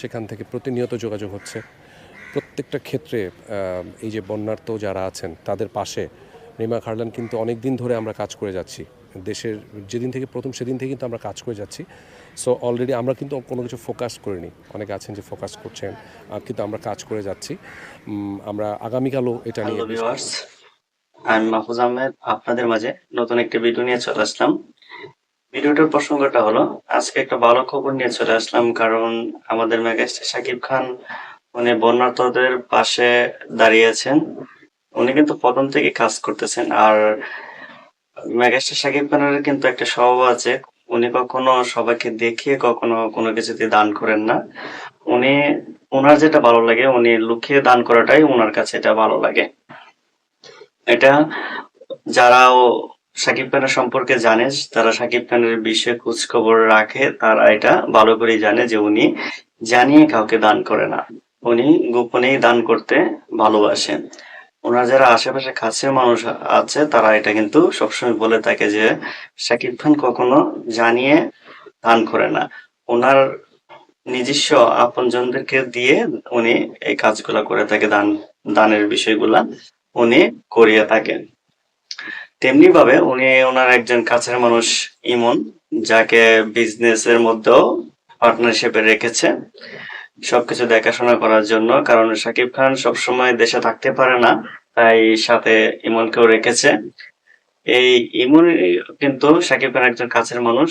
সেখান থেকে প্রতিনিয়ত যোগাযোগ হচ্ছে। প্রত্যেকটা ক্ষেত্রে এই যে বন্যার্ত যারা আছেন তাদের পাশে রিমা খারলান কিন্তু অনেক দিন ধরে আমরা কাজ করে যাচ্ছি। দেশের যেদিন থেকে প্রথম সেদিন থেকে কিন্তু আমরা কাজ করে যাচ্ছি। সো অলরেডি আমরা কিন্তু কোনো কিছু ফোকাস করিনি। অনেকে আছেন যে ফোকাস করছেন কিন্তু আমরা কাজ করে যাচ্ছি। আমরা আগামীকালও এটা নিয়ে আমি মাহফুজ আহমেদ। আপনাদের মাঝে নতুন একটি ভিডিও নিয়ে চলে আসলাম। ভিডিওটার প্রসঙ্গটা হলো, আজকে একটা ভালো খবর নিয়ে চলে আসলাম, কারণ আমাদের মেগাস্টার শাকিব খান, উনি বন্যার্তদের পাশে দাঁড়িয়েছেন উনি কিন্তু প্রথম থেকে কাজ করতেছেন, আর মেগাস্টার শাকিব খানের কিন্তু একটা স্বভাব আছে, উনি কখনো সবাইকে দেখিয়ে কখনো কোনো কিছুতে দান করেন না। উনি ওনার যেটা ভালো লাগে, উনি লুকিয়ে দান করাটাই ওনার কাছে এটা ভালো লাগে। এটা যারাও সাকিব খানের সম্পর্কে জানে, তারা সাকিব খানের বিষয়ে খোঁজ খবর রাখে তারা এটা ভালো করেই জানে যে উনি জানিয়ে কাউকে দান করে না। উনি গোপনেই দান করতে ভালোবাসেন। ওনার যারা আশেপাশে কাছের মানুষ আছে, তারা এটা কিন্তু সবসময় বলে থাকে যে সাকিব খান কখনো জানিয়ে দান করে না। ওনার নিজস্ব আপনজনদেরকে দিয়ে উনি এই কাজগুলা করে থাকে, দান, দানের বিষয়গুলা উনি করিয়ে থাকেন। তেমনি ভাবে উনি ওনার একজন কাছের মানুষ ইমন, যাকে বিজনেস এর মধ্যেও পার্টনারশিপে রেখেছে। সবকিছু দেখাশোনা করার জন্য, কারণ সাকিব খান সবসময় দেশে থাকতে পারে না, তাই সাথে ইমনকেও রেখেছে। এই ইমন কিন্তু সাকিব খান একজন কাছের মানুষ,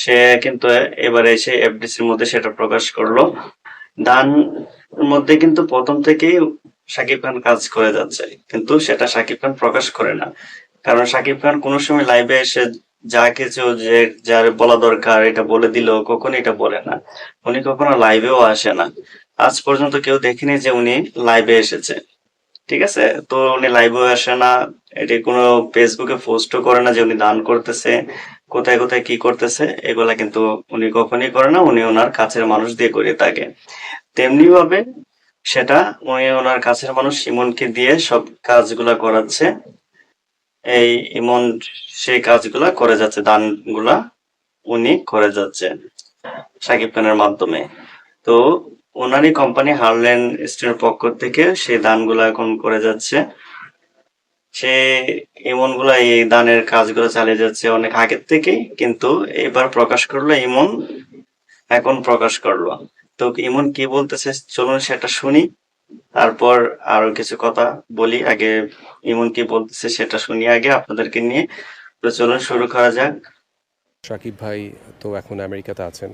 সে কিন্তু এবারে এসে এফডিসির মধ্যে সেটা প্রকাশ করল। দান মধ্যে কিন্তু প্রথম থেকেই সাকিব খান কাজ করে যাচ্ছে, কিন্তু সেটা সাকিব খান প্রকাশ করে না। কারণ সাকিব খান কোনো সময় লাইভে এসে যা কিছু যে যার বলা দরকার, এটা বলে দিল কখনো এটা বলে না। উনি কখনো লাইভেও আসে না। আজ পর্যন্ত কেউ দেখেনি যে উনি লাইভে এসেছে। ঠিক আছে? তো উনি লাইভেও আসে না। এটি কোনো ফেসবুকে পোস্টও করে না যে উনি দান করতেছে, কোথায় কোথায় কি করতেছে, এগুলা কিন্তু উনি কখনই করে না। উনি ওনার কাছের মানুষ দিয়ে করে থাকে। তেমনি ভাবে সেটা উনি ওনার কাছের মানুষ ইমনকে দিয়ে সব কাজগুলা করাচ্ছে। এই ইমন সেই কাজগুলা করে যাচ্ছে, দানগুলা উনি করে যাচ্ছে সাকিব খানের মাধ্যমে। তো ওনারই কোম্পানি হারলেন স্টিলের পক্ষ থেকে, সেই দানগুলা এখন করে যাচ্ছে। সে ইমনগুলা এই দানের কাজগুলো চালিয়ে যাচ্ছে অনেক আগের থেকেই, কিন্তু এবার প্রকাশ করল ইমন এখন প্রকাশ করল। তো ইমন কি বলতেছে, চলুন সেটা শুনি। তারপর আরও কিছু কথা বলি। আগে ইমন কি বলতেছে সেটা শুনি আগে। আপনাদেরকে নিয়ে প্রচলন শুরু করা যাক। সাকিব ভাই তো এখন আমেরিকাতে আছেন।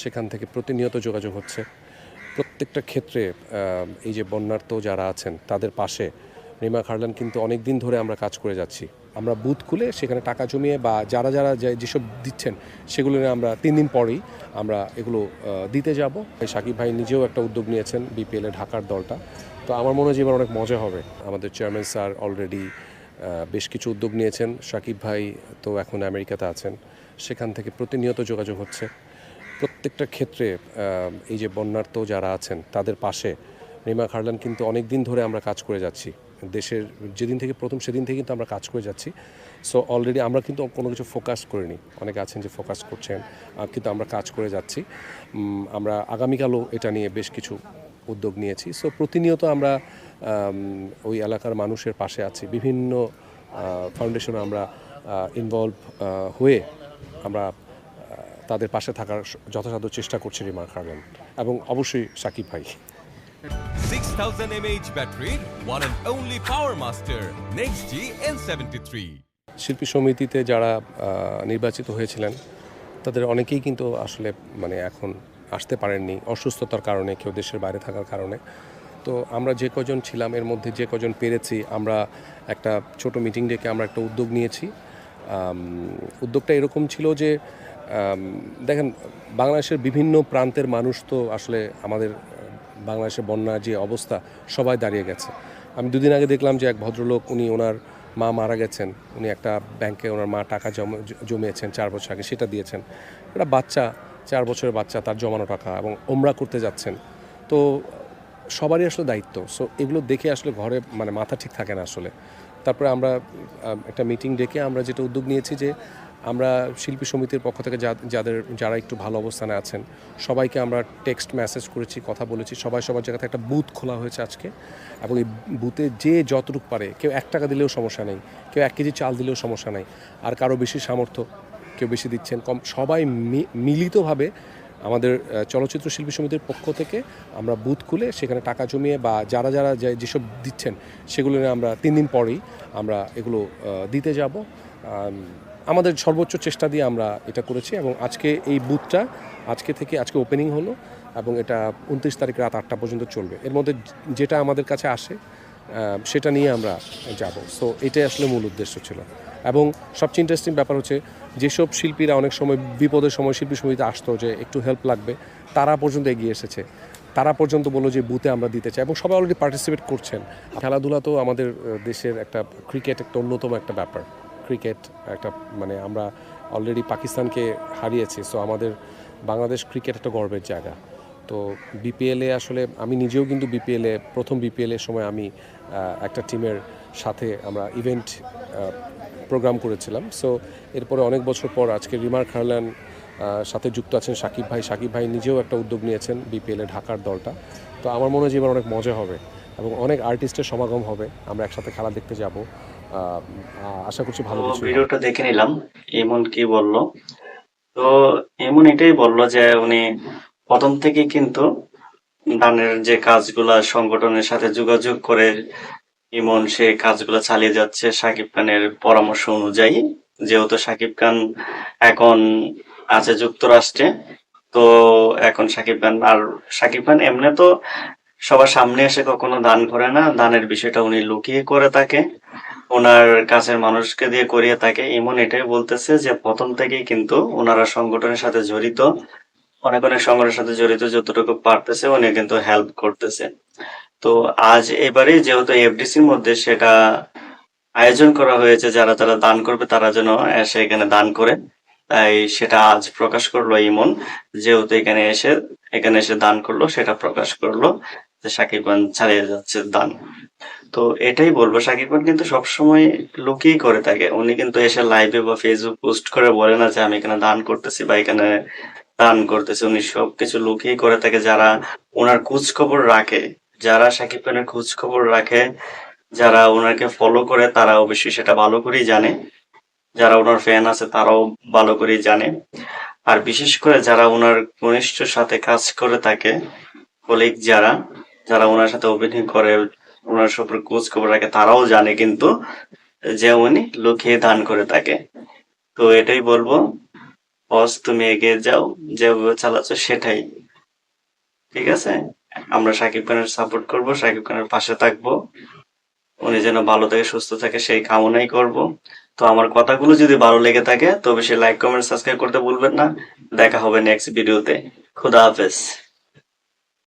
সেখান থেকে প্রতিনিয়ত যোগাযোগ হচ্ছে। প্রত্যেকটা ক্ষেত্রে এই যে বন্যার্থ যারা আছেন, তাদের পাশে রিমা খারলান কিন্তু অনেক দিন ধরে আমরা কাজ করে যাচ্ছি। আমরা বুথ খুলে সেখানে টাকা জমিয়ে বা যারা যারা যেসব দিচ্ছেন সেগুলো নিয়ে আমরা তিন দিন পরেই আমরা এগুলো দিতে যাব। সাকিব ভাই নিজেও একটা উদ্যোগ নিয়েছেন বিপিএলে ঢাকার দলটা। তো আমার মনে হয় যে এবার অনেক মজা হবে। আমাদের চেয়ারম্যান স্যার অলরেডি বেশ কিছু উদ্যোগ নিয়েছেন। সাকিব ভাই তো এখন আমেরিকাতে আছেন। সেখান থেকে প্রতিনিয়ত যোগাযোগ হচ্ছে। প্রত্যেকটা ক্ষেত্রে এই যে বন্যার্থ যারা আছেন তাদের পাশে রিমা খারলান কিন্তু অনেক দিন ধরে আমরা কাজ করে যাচ্ছি। দেশের যেদিন থেকে, প্রথম সেদিন থেকে কিন্তু আমরা কাজ করে যাচ্ছি। সো অলরেডি আমরা কিন্তু কোনো কিছু ফোকাস করিনি। অনেকে আছেন যে ফোকাস করছেন কিন্তু আমরা কাজ করে যাচ্ছি। আমরা আগামীকালও এটা নিয়ে বেশ কিছু উদ্যোগ নিয়েছি। সো প্রতিনিয়ত আমরা ওই এলাকার মানুষের পাশে আছি। বিভিন্ন ফাউন্ডেশনে আমরা ইনভলভ হয়ে আমরা তাদের পাশে থাকার যথাসাধ্য চেষ্টা করছি রিমা এবং অবশ্যই সাকিব ভাই। 6000 mAh battery, one and only Power Master, Next G N73. শিল্পী সমিতিতে যারা নির্বাচিত হয়েছিলেন তাদের অনেকেই কিন্তু আসলে মানে এখন আসতে পারেননি অসুস্থতার কারণে কেউ দেশের বাইরে থাকার কারণে তো আমরা যে কজন ছিলাম এর মধ্যে যে কজন পেরেছি আমরা একটা ছোট মিটিং ডেকে আমরা একটা উদ্যোগ নিয়েছি উদ্যোগটা এরকম ছিল যে দেখেন বাংলাদেশের বিভিন্ন প্রান্তের মানুষ তো আসলে আমাদের বাংলাদেশের বন্যার যে অবস্থা, সবাই দাঁড়িয়ে গেছে। আমি দুদিন আগে দেখলাম যে এক ভদ্রলোক, উনি ওনার মা মারা গেছেন। উনি একটা ব্যাংকে ওনার মা টাকা জমা জমিয়েছেন চার বছর আগে, সেটা দিয়েছেন। একটা বাচ্চা, চার বছরের বাচ্চা, তার জমানো টাকা এবং ওমরা করতে যাচ্ছেন। তো সবারই আসলে দায়িত্ব। সো এগুলো দেখে আসলে ঘরে মানে মাথা ঠিক থাকে না আসলে। তারপরে আমরা একটা মিটিং ডেকে আমরা যেটা উদ্যোগ নিয়েছি যে আমরা শিল্পী সমিতির পক্ষ থেকে যাদের, যারা একটু ভালো অবস্থানে আছেন, সবাইকে আমরা টেক্সট মেসেজ করেছি, কথা বলেছি। সবাই সবার জায়গাতে একটা বুথ খোলা হয়েছে আজকে। এবং এই বুথে যে যতটুকু পারে, কেউ এক টাকা দিলেও সমস্যা নেই, কেউ এক কেজি চাল দিলেও সমস্যা নেই, আর কারও বেশি সামর্থ্য কেউ বেশি দিচ্ছেন। কম, সবাই মিলিতভাবে আমাদের চলচ্চিত্র শিল্পী সমিতির পক্ষ থেকে আমরা বুথ খুলে সেখানে টাকা জমিয়ে বা যারা যারা যেসব দিচ্ছেন, সেগুলো নিয়ে আমরা তিন দিন পরেই আমরা এগুলো দিতে যাব। আমাদের সর্বোচ্চ চেষ্টা দিয়ে আমরা এটা করেছি এবং আজকে এই বুথটা আজকে থেকে আজকে ওপেনিং হলো এবং এটা উনত্রিশ তারিখ রাত আটটা পর্যন্ত চলবে। এর মধ্যে যেটা আমাদের কাছে আসে সেটা নিয়ে আমরা যাব। সো এটাই আসলে মূল উদ্দেশ্য ছিল। এবং সবচেয়ে ইন্টারেস্টিং ব্যাপার হচ্ছে যেসব শিল্পীরা অনেক সময় বিপদের সময় শিল্পী সমিতিতে আসতো যে একটু হেল্প লাগবে, তারা পর্যন্ত এগিয়ে এসেছে। তারা পর্যন্ত বলল যে বুথে আমরা দিতে চাই এবং সবাই অলরেডি পার্টিসিপেট করছেন। খেলাধুলা তো আমাদের দেশের একটা ক্রিকেট একটা অন্যতম একটা ব্যাপার। ক্রিকেট একটা মানে আমরা অলরেডি পাকিস্তানকে হারিয়েছি সো আমাদের বাংলাদেশ ক্রিকেট একটা গর্বের জায়গা। তো বিপিএলে আসলে, আমি নিজেও কিন্তু বিপিএলে প্রথম বিপিএলের সময় আমি একটা টিমের সাথে আমরা ইভেন্ট প্রোগ্রাম করেছিলাম। সো এরপরে অনেক বছর পর আজকে রিমার খারলান সাথে যুক্ত আছেন সাকিব ভাই। সাকিব ভাই নিজেও একটা উদ্যোগ নিয়েছেন বিপিএলে ঢাকার দলটা। তো আমার মনে হয় যে এবার অনেক মজা হবে এবং অনেক আর্টিস্টের সমাগম হবে। আমরা একসাথে খেলা দেখতে যাব। আশা করছি ভালো কিছু ভিডিওটা দেখে নিলাম এমন কি বলল। তো এমন এটাই বলল যে উনি প্রথম থেকে কিন্তু দানের যে কাজগুলা সংগঠনের সাথে যোগাযোগ করে ইমন সে কাজগুলো চালিয়ে যাচ্ছে সাকিব খানের পরামর্শ অনুযায়ী। যেহেতু সাকিব খান এখন আছে যুক্তরাষ্ট্রে তো এখন সাকিব খান আর সাকিব খান এমনি তো সবার সামনে এসে কখনো দান করে না। দানের বিষয়টা উনি লুকিয়ে করে থাকে। ওনার কাছের মানুষকে দিয়ে করিয়ে থাকে। এমন এটাই বলতেছে যে, প্রথম থেকেই কিন্তু ওনারা সংগঠনের সাথে জড়িত। অনেক অনেক সংগঠনের সাথে জড়িত যতটুকু পারতেছে, উনি কিন্তু হেল্প করতেছে। তো আজ এবারে যেহেতু এফডিসির মধ্যে সেটা আয়োজন করা হয়েছে, যারা যারা দান করবে তারা যেন এসে এখানে দান করে। তাই সেটা আজ প্রকাশ করল ইমন। যেহেতু এখানে এসে এখানে এসে দান করল, সেটা প্রকাশ করল। যে সাকিব খান ছাড়িয়ে যাচ্ছে দান। তো এটাই বলব, সাকিব খান কিন্তু সবসময় লুকিয়ে করে থাকে। উনি কিন্তু এসে লাইভে বা ফেসবুক পোস্ট করে বলে না যে, আমি এখানে দান করতেছি বা এখানে দান করতেছি। উনি সবকিছু লুকিয়ে করে থাকে যারা ওনার খোঁজ খবর রাখে। যারা সাকিব খানের খোঁজ খবর রাখে, যারা ওনাকে ফলো করে, তারা অবশ্যই সেটা ভালো করেই জানে। যারা ওনার ফ্যান আছে, তারাও ভালো করেই জানে। আর বিশেষ করে যারা ওনার ঘনিষ্ঠ সাথে কাজ করে থাকে কলিগ যারা যারা ওনার সাথে অভিনয় করে, ওনার সম্পর্কে খোঁজ খবর রাখে, তারাও জানে কিন্তু যে উনি লুকিয়ে দান করে থাকে। তো এটাই বলব, বস তুমি এগিয়ে যাও, যেভাবে চালাচ্ছ সেটাই। ঠিক আছে? আমরা সাকিব খানের সাপোর্ট করব সাকিব খানের পাশে থাকব। উনি যেন ভালো থাকে, সুস্থ থাকে, সেই কামনাই করব। তো আমার কথাগুলো যদি ভালো লেগে থাকে, তবে সে লাইক কমেন্ট সাবস্ক্রাইব করতে ভুলবেন না। দেখা হবে নেক্সট ভিডিওতে খুদা হাফেজ।